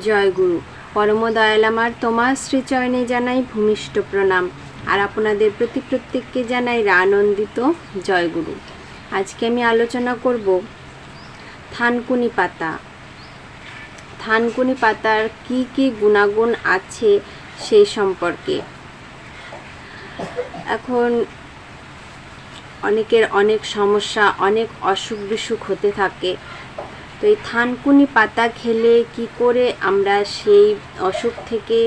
জয় গুরু। পরম দয়াল আমার তোমার শ্রীচয়নে জানাই ভূমিষ্ঠ প্রণাম। আর আপনাদের প্রতি প্রত্যেককে জানাই আনন্দিত জয় গুরু। আজকে আমি আলোচনা করব থানকুনি পাতা। থানকুনি পাতার কি কি গুণাগুণ আছে সেই সম্পর্কে। এখন অনেকের অনেক সমস্যা, অনেক অসুখ বিসুখ হতে থাকে। তো এই থানকুনি পাতা খেলে কি করে আমরা সেই অসুখ থেকে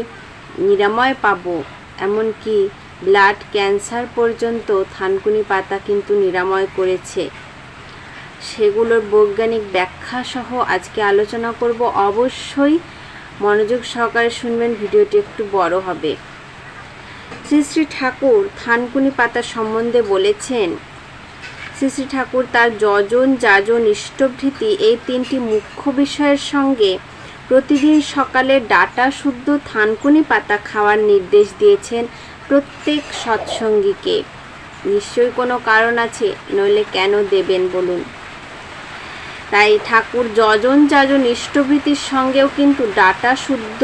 নিরাময় পাবো? এমনকি ব্লাড ক্যান্সার পর্যন্ত থানকুনি পাতা কিন্তু নিরাময় করেছে। সেগুলোর বৈজ্ঞানিক ব্যাখ্যা সহ আজকে আলোচনা করব। অবশ্যই মনোযোগ সহকারে শুনবেন, ভিডিওটি একটু বড় হবে। শ্রী শ্রী ঠাকুর থানকুনি পাতা সম্বন্ধে বলেছেন শ্রী শ্রী ঠাকুর তার যজন, যাজন, ইষ্টভৃতি এই তিনটি মুখ্য বিষয়ের সঙ্গে প্রতিদিন সকালে ডাটা শুদ্ধ থানকুনি পাতা খাওয়ার নির্দেশ দিয়েছেন প্রত্যেক সৎসঙ্গীকে। নিশ্চয়ই কোনো কারণ আছে, নইলে কেন দেবেন বলুন? তাই ঠাকুর যজন, যাজন, ইষ্টভৃতির সঙ্গেও কিন্তু ডাটা শুদ্ধ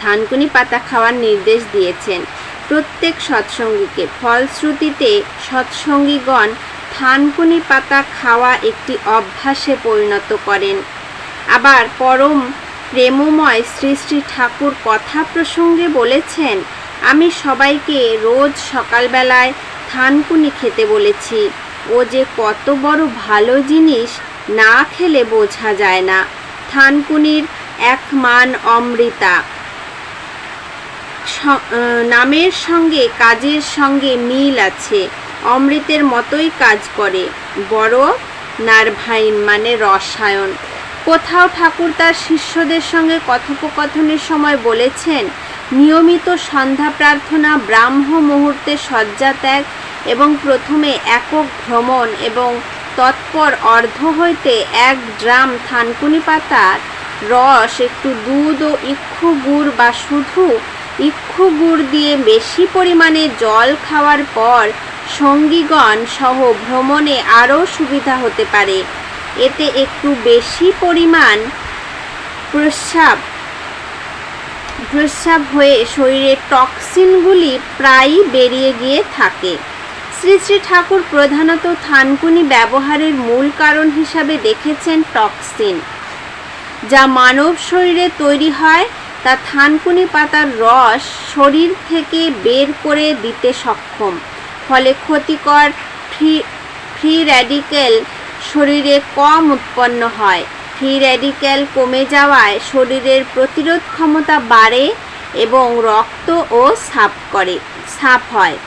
থানকুনি পাতা খাওয়ার নির্দেশ দিয়েছেন। প্রত্যেক সৎসঙ্গীকে। ফলশ্রুতিতে সৎসঙ্গীগণ থানকুনি পাতা খাওয়া একটি অভ্যাসে পরিণত করেন। আবার পরম প্রেমময় শ্রী শ্রী ঠাকুর কথা প্রসঙ্গে বলেছেন, আমি সবাইকে রোজ সকালবেলায় থানকুনি খেতে বলেছি। ও যে কত বড় ভালো জিনিস না খেলে বোঝা যায় না। থানকুনির এক মান অমৃতা। নামের সঙ্গে, কাজের সঙ্গে মিল আছে। অমৃতের মতোই কাজ করে। বড় নার্ভাইন মানে রসায়ন। কোথাও ঠাকুর তার শিষ্যদের সঙ্গে কথোপকথনের সময় বলেছেন, নিয়মিত সন্ধ্যা প্রার্থনা, ব্রাহ্ম মুহূর্তে শয্যা ত্যাগ এবং প্রথমে একক ভ্রমণ এবং তৎপর অর্ধ হইতে এক ড্রাম থানকুনি পাতার রস, একটু দুধ ও ইক্ষু গুড় বা শুধু ইক্ষু গুড় দিয়ে বেশি পরিমাণে জল খাওয়ার পর সঙ্গীগণ সহ ভ্রমণে আরও সুবিধা হতে পারে। এতে একটু বেশি পরিমাণ প্রস্রাব প্রস্রাব হয়ে শরীরের টক্সিনগুলি প্রায়ই বেরিয়ে গিয়ে থাকে। শ্রী শ্রী ঠাকুর প্রধানত থানকুনি ব্যবহারের মূল কারণ হিসাবে দেখেছেন টক্সিন, যা মানব শরীরে তৈরি হয় তা থানকুনি পাতার রস শরীর থেকে বের করে দিতে সক্ষম। ফলে ক্ষতিকর ফ্রি ফ্রি র্যাডিক্যাল শরীরে কম উৎপন্ন হয়। ফ্রি র্যাডিক্যাল কমে যাওয়ায় শরীরের প্রতিরোধ ক্ষমতা বাড়ে এবং রক্ত ও সাফ করে, সাফ হয়।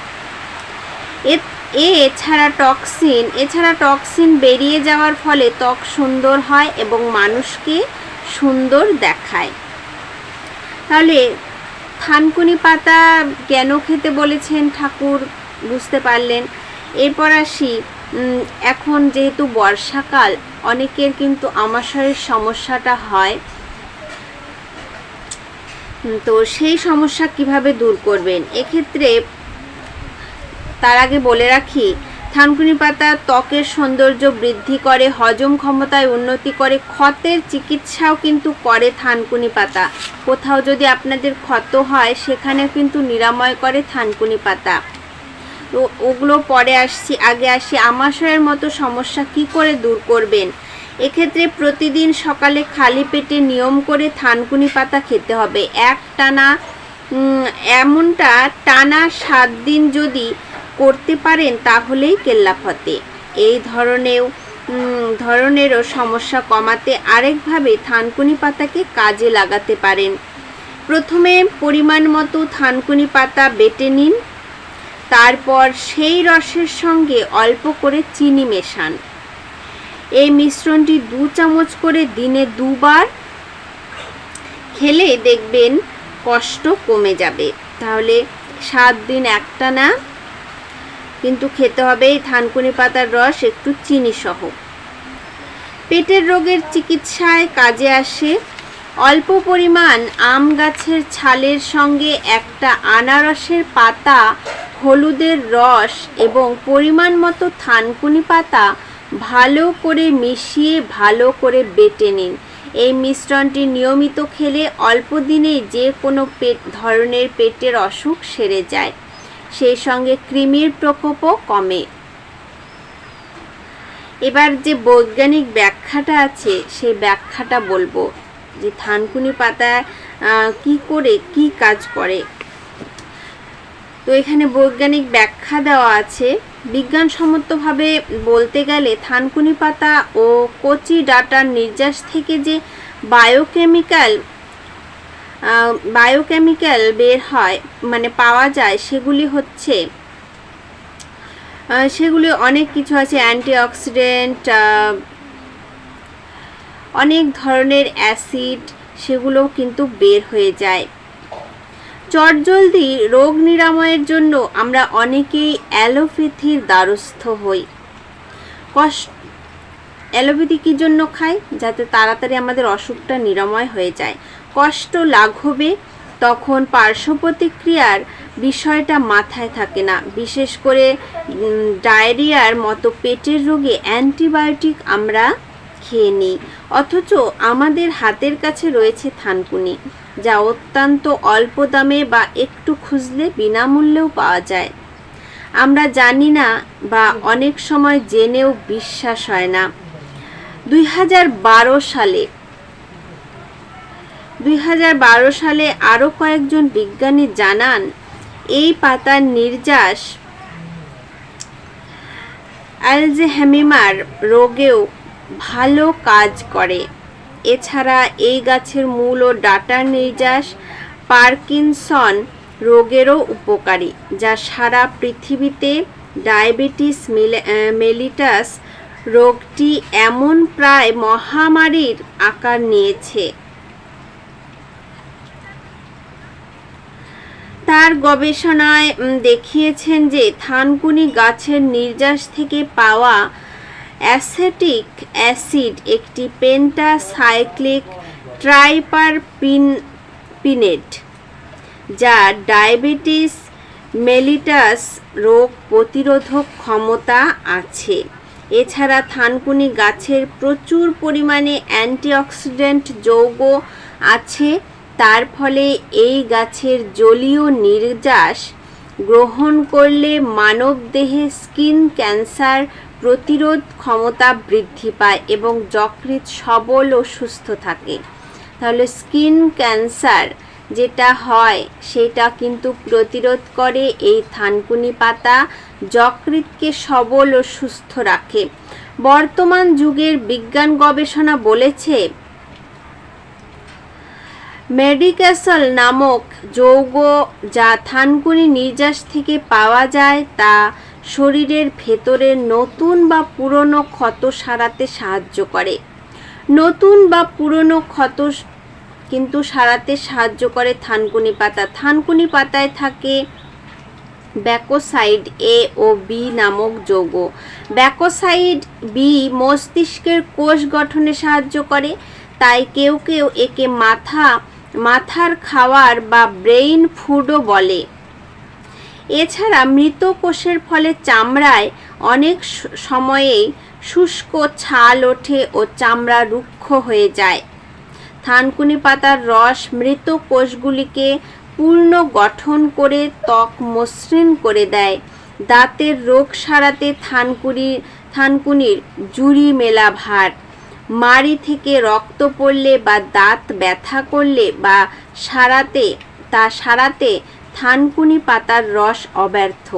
এ- এছাড়া টক্সিন এছাড়া টক্সিন বেরিয়ে যাওয়ার ফলে ত্বক সুন্দর হয় এবং মানুষকে সুন্দর দেখায়। তাহলে থানকুনি পাতা কেন খেতে বলেছেন ঠাকুর? বুঝতে পারলেন। এরপর আসি এখন যেহেতু বর্ষাকাল, অনেকের কিন্তু আমাশয়ের সমস্যাটা হয়। তো সেই সমস্যা কীভাবে দূর করবেন? এক্ষেত্রে তার আগে বলে রাখি থানকুনি পাতা ত্বকের সৌন্দর্য বৃদ্ধি করে, হজম ক্ষমতায় উন্নতি করে, ক্ষতের চিকিৎসাও কিন্তু করে থানকুনি পাতা। কোথাও যদি আপনাদের ক্ষত হয় সেখানে কিন্তু নিরাময় করে থানকুনি পাতা। তো ওগুলো পরে আসছি, আগে আসি, আমাশয়ের মতো সমস্যা কি করে দূর করবেন? এক্ষেত্রে প্রতিদিন সকালে খালি পেটে নিয়ম করে থানকুনি পাতা খেতে হবে। এক টানা এমনটা টানা সাত দিন যদি করতে পারেন তাহলেই কেল্লাফতে। এই ধরনেও ধরনেরও সমস্যা কমাতে আরেকভাবে থানকুনি পাতাকে কাজে লাগাতে পারেন। প্রথমে পরিমাণ মতো থানকুনি পাতা বেটে নিন। তারপর সেই রসের সঙ্গে অল্প করে চিনি মেশান। এই মিশ্রণটি দু চামচ করে দিনে দুবার খেলে দেখবেন কষ্ট কমে যাবে। তাহলে সাত দিন একটা না কিন্তু খেতে হবে এই থানকুনি পাতার রস, একটু চিনি সহ। পেটের রোগের চিকিৎসায় কাজে আসে অল্প পরিমাণ আম গাছের ছালের সঙ্গে একটা আনারসের পাতা, হলুদের রস এবং পরিমাণ মতো থানকুনি পাতা ভালো করে মিশিয়ে ভালো করে বেটে নিন। এই মিশ্রণটি নিয়মিত খেলে অল্প দিনেই যে কোনো পেট, ধরনের পেটের অসুখ সেরে যায়। সেই সঙ্গে কৃমির প্রকোপও কমে। এবার যে বৈজ্ঞানিক ব্যাখ্যাটা আছে, সেই ব্যাখ্যাটা বলব। যে থানকুনি পাতা কি করে, কি কাজ করে? তো এখানে বৈজ্ঞানিক ব্যাখ্যা দেওয়া আছে। বিজ্ঞানসম্মতভাবে বলতে গেলে থানকুনি পাতা ও কচি ডাটার নির্যাস থেকে যে বায়োকেমিক্যাল বায়োকেমিক্যাল বের হয় মানে পাওয়া যায়, সেগুলি হচ্ছে সেগুলি অনেক কিছু আছে অ্যান্টিঅক্সিডেন্ট অনেক ধরনের অ্যাসিড সেগুলোও কিন্তু বের হয়ে যায়। চটজলদি রোগ নিরাময়ের জন্য আমরা অনেকেই অ্যালোপ্যাথির দ্বারস্থ হই। কষ্ট অ্যালোপ্যাথি কী জন্য খাই? যাতে তাড়াতাড়ি আমাদের অসুখটা নিরাময় হয়ে যায়। কষ্ট লাঘবে, তখন পার্শ্ব প্রতিক্রিয়ার বিষয়টা মাথায় থাকে না। বিশেষ করে ডায়রিয়ার মতো পেটের রোগে অ্যান্টিবায়োটিক আমরা খেয়ে নিই। অথচ আমাদের হাতের কাছে রয়েছে থানকুনি, যা অত্যন্ত অল্প দামে বা একটু খুঁজলে বিনামূল্যেও পাওয়া যায়। আমরা জানি না বা অনেক সময় জেনেও বিশ্বাস হয় না। দুই হাজার বারো সালে দুই হাজার বারো সালে আরও কয়েকজন বিজ্ঞানী জানান, এই পাতার নির্যাস অ্যালজেহেমিমার রোগেও ভালো কাজ করে। এছাড়া এই গাছের মূল ও ডাটার নির্যাস পার্কিনসন রোগেরও উপকারী, যা সারা পৃথিবীতে ডায়াবেটিস মেলিটাস রোগটি এমন প্রায় মহামারীর আকার নিয়েছে। তার গবেষণায় দেখিয়েছেন যে থানকুনি গাছের নির্যাস থেকে পাওয়া অ্যাসেটিক অ্যাসিড একটি পেন্টাসাইক্লিক ট্রাইপারপিন, পিনেট, যা ডায়াবেটিস মেলিটাস রোগ প্রতিরোধক ক্ষমতা আছে। এছাড়া থানকুনি গাছের প্রচুর পরিমাণে অ্যান্টিঅক্সিডেন্ট যৌগ আছে। তার ফলে এই গাছের জলীয় নির্যাস গ্রহণ করলে মানবদেহে স্কিন ক্যান্সার প্রতিরোধ ক্ষমতা বৃদ্ধি পায় এবং যকৃৎ সবল ও সুস্থ থাকে। তাহলে স্কিন ক্যান্সার যেটা হয়, সেটা কিন্তু প্রতিরোধ করে এই থানকুনি পাতা, যকৃৎকে সবল ও সুস্থ রাখে। বর্তমান যুগের বিজ্ঞান গবেষণা বলেছে মেডিক্যাসল নামক যৌগ যা থানকুনি নির্যাস থেকে পাওয়া যায় তা শরীরের ভেতরে নতুন বা পুরনো ক্ষত সারাতে সাহায্য করে। নতুন বা পুরনো ক্ষত কিন্তু সারাতে সাহায্য করে থানকুনি পাতা। থানকুনি পাতায় থাকে ব্যাকোসাইড এ ও বি নামক যৌগ। ব্যাকোসাইড বি মস্তিষ্কের কোষ গঠনে সাহায্য করে, তাই কেউ কেউ একে মাথা মাথার খাওয়ার বা ব্রেইন ফুডও বলে। এছাড়া মৃত কোষের ফলে চামড়ায় অনেক সময়েই শুষ্ক ছাল ওঠে ও চামড়া রুক্ষ হয়ে যায়। থানকুনি পাতার রস মৃত কোষগুলিকে পূর্ণ গঠন করে ত্বক মসৃণ করে দেয়। দাঁতের রোগ সারাতে থানকুনি থানকুনির জুড়ি মেলা ভার। মাড়ি থেকে রক্ত পড়লে বা দাঁত ব্যথা করলে বা সারাতে, তা সারাতে থানকুনি পাতার রস অব্যর্থ।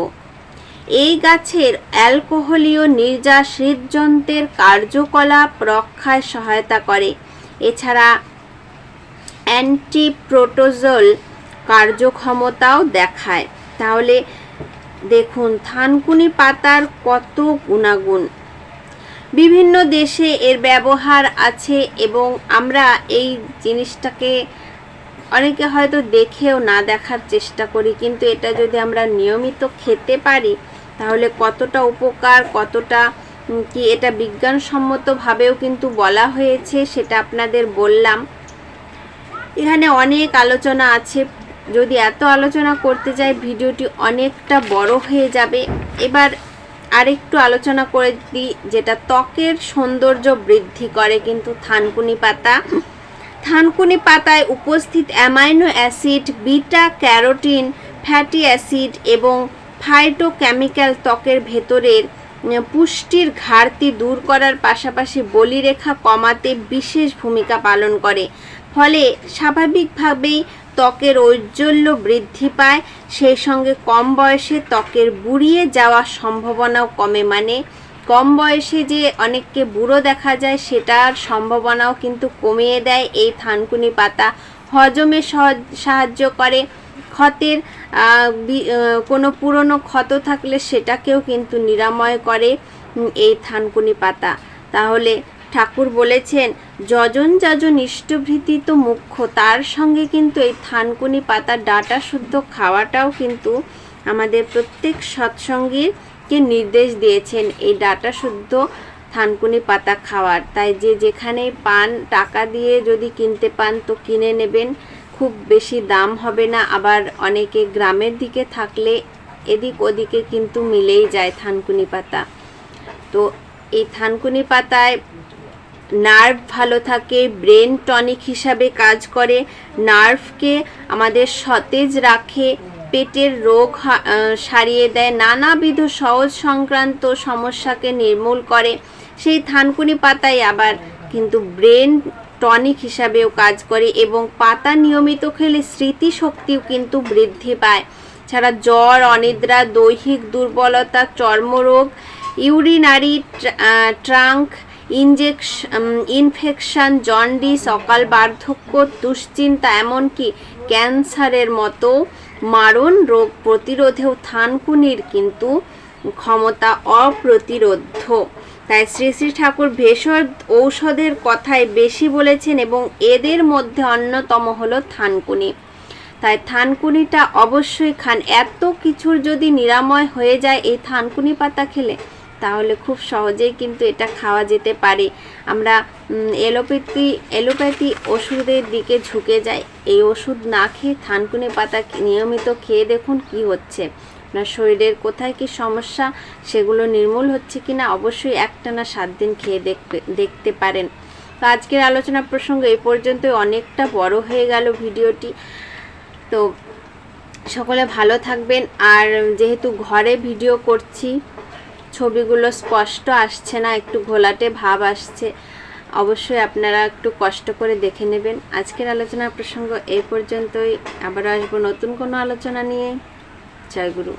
এই গাছের অ্যালকোহলীয় নির্যাস হৃদযন্ত্রের কার্যকলাপ রক্ষায় সহায়তা করে। এছাড়া অ্যান্টিপ্রোটোজল কার্যক্ষমতাও দেখায়। তাহলে দেখুন, থানকুনি পাতার কত গুণাগুণ। বিভিন্ন দেশে এর ব্যবহার আছে এবং আমরা এই জিনিসটাকে অনেকে হয়তো দেখেও না দেখার চেষ্টা করি, কিন্তু এটা যদি আমরা নিয়মিত খেতে পারি, তাহলে কতটা উপকার, কতটা কি এটা বিজ্ঞানসম্মতভাবেও কিন্তু বলা হয়েছে, সেটা আপনাদের বললাম। এখানে অনেক আলোচনা আছে, যদি এত আলোচনা করতে যাই, ভিডিওটি অনেকটা বড় হয়ে যাবে। এবার আরেকটু আলোচনা করে দিই, যেটা ত্বকের সৌন্দর্য বৃদ্ধি করে কিন্তু থানকুনি পাতা। থানকুনি পাতায় উপস্থিত amino acid, beta, carotene, fatty acid এবং ফাইটোকেমিক্যাল ত্বকের ভেতরের পুষ্টির ঘাটতি দূর করার পাশাপাশি বলিরেখা কমাতে বিশেষ ভূমিকা পালন করে। ফলে স্বাভাবিকভাবেই ত্বকের ঔজ্জ্বল্য বৃদ্ধি পায়, সেই সঙ্গে কম বয়সে ত্বকের বুড়িয়ে যাওয়ার সম্ভাবনাও কমে। মানে কম বয়সে যে অনেককে বুড়ো দেখা যায়, সেটার সম্ভাবনাও কিন্তু কমিয়ে দেয় এই থানকুনি পাতা। হজমে সাহায্য করে। ক্ষতের কোনো পুরনো ক্ষত থাকলে সেটাকেও কিন্তু নিরাময় করে এই থানকুনি পাতা। তাহলে ঠাকুর বলেছেন, যজন যজন ইষ্টভৃতি তো মুখ্য। তার সঙ্গে কিন্তু এই থানকুনি পাতা ডাটা শুদ্ধ খাওয়াটাও কিন্তু আমাদের প্রত্যেক সৎসঙ্গীকে নির্দেশ দিয়েছেন, এই ডাটা শুদ্ধ থানকুনি পাতা খাওয়ার। তাই যে যেখানে পান, টাকা দিয়ে যদি কিনতে পান, তো কিনে নেবেন। খুব বেশি দাম হবে না। আবার অনেকে গ্রামের দিকে থাকলে এদিক ওদিকে কিন্তু মিলেই যায় থানকুনি পাতা। তো এই থানকুনি পাতায় নার্ভ ভালো থাকে, ব্রেন টনিক হিসাবে কাজ করে, নার্ভকে আমাদের সতেজ রাখে, পেটের রোগ সারিয়ে দেয়, নানাবিধ সহজ সংক্রান্ত সমস্যাকে নির্মূল করে। সেই থানকুনি পাতায় আবার কিন্তু ব্রেন টনিক হিসাবেও কাজ করে এবং পাতা নিয়মিত খেলে স্মৃতিশক্তিও কিন্তু বৃদ্ধি পায়। ছাড়া জ্বর, অনিদ্রা, দৈহিক দুর্বলতা, চর্মরোগ, ইউরিনারি ট্রাঙ্ক ইনজেকশ ইনফেকশন, জন্ডিস অকাল বার্ধক্য দুশ্চিন্তা, এমনকি ক্যান্সারের মতো মারণ রোগ প্রতিরোধেও থানকুনির কিন্তু ক্ষমতা অপ্রতিরোধ্য। তাই শ্রী শ্রী ঠাকুর ভেষজ ঔষধের কথায় বেশি বলেছেন এবং এদের মধ্যে অন্যতম হলো থানকুনি। তাই থানকুনিটা অবশ্যই খান। এত কিছুর যদি নিরাময় হয়ে যায় এই থানকুনি পাতা খেলে তাহলে খুব সহজেই কিন্তু এটা খাওয়া যেতে পারে। আমরা এলোপ্যাথি এলোপ্যাথি ওষুধের দিকে ঝুঁকে যাই। এই ওষুধ না খেয়ে থানকুনি পাতা নিয়মিত খেয়ে দেখুন কি হচ্ছে। আপনার শরীরের কোথায় কি সমস্যা, সেগুলো নির্মূল হচ্ছে কি না অবশ্যই একটানা সাত দিন খেয়ে দেখবে, দেখতে পারেন। তো আজকের আলোচনা প্রসঙ্গ এই পর্যন্ত অনেকটা বড় হয়ে গেল ভিডিওটি। তো সকলে ভালো থাকবেন। আর যেহেতু ঘরে ভিডিও করছি ছবিগুলো স্পষ্ট আসছে না, একটু ঘোলাটে ভাব আসছে। অবশ্যই আপনারা একটু কষ্ট করে দেখে নেবেন। আজকের আলোচনার প্রসঙ্গ এই পর্যন্তই। আবার আসব নতুন কোনো আলোচনা নিয়ে। জয় গুরু।